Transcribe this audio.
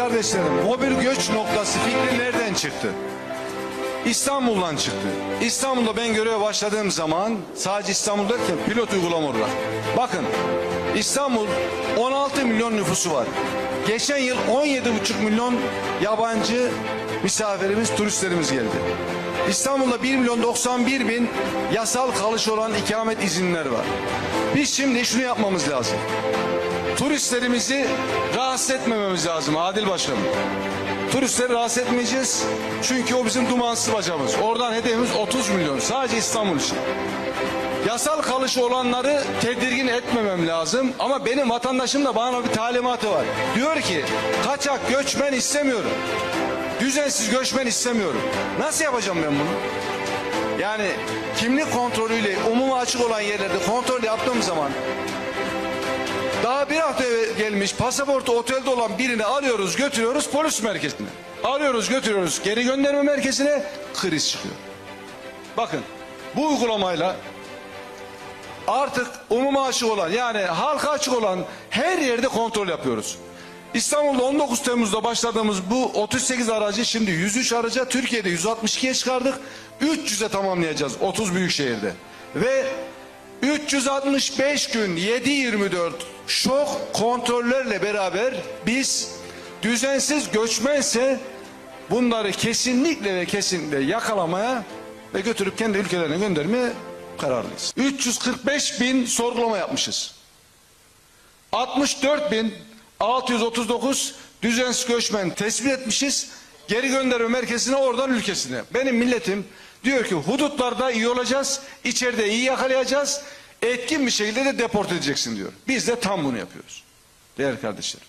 kardeşlerim, o bir göç noktası fikri nereden çıktı? İstanbul'dan çıktı. İstanbul'da ben göreve başladığım zaman sadece İstanbul derken pilot uygulama olarak. Bakın İstanbul 16 milyon nüfusu var. Geçen yıl 17,5 milyon yabancı misafirimiz, turistlerimiz geldi. İstanbul'da 1 milyon 91 bin yasal kalış olan ikamet izinler var. Biz şimdi şunu yapmamız lazım. Turistlerimizi rahatsız etmememiz lazım Adil Başkanım. Turistleri rahatsız etmeyeceğiz. Çünkü o bizim dumansız bacamız. Oradan hedefimiz 30 milyon. Sadece İstanbul için. Yasal kalışı olanları tedirgin etmemem lazım. Ama benim vatandaşım da bana bir talimatı var. Diyor ki kaçak göçmen istemiyorum. Düzensiz göçmen istemiyorum. Nasıl yapacağım ben bunu? Yani kimlik kontrolüyle umuma açık olan yerlerde kontrol yaptığım zaman daha bir hafta gelmiş pasaportu otelde olan birini arıyoruz götürüyoruz polis merkezine. Arıyoruz götürüyoruz geri gönderme merkezine kriz çıkıyor. Bakın bu uygulamayla artık umuma açık olan yani halka açık olan her yerde kontrol yapıyoruz. İstanbul'da 19 Temmuz'da başladığımız bu 38 aracı şimdi 103 araca Türkiye'de 162'ye çıkardık. 300'e tamamlayacağız 30 büyük şehirde. Ve 365 gün 7-24 şok kontrollerle beraber biz düzensiz göçmense bunları kesinlikle ve kesinlikle yakalamaya ve götürüp kendi ülkelerine göndermeye kararlıyız. 345 bin sorgulama yapmışız. 64 bin 639 düzensiz göçmen tespit etmişiz. Geri gönderme merkezine oradan ülkesine. Benim milletim diyor ki hudutlarda iyi olacağız, içeride iyi yakalayacağız, etkin bir şekilde de deport edeceksin diyor. Biz de tam bunu yapıyoruz. Değerli kardeşlerim.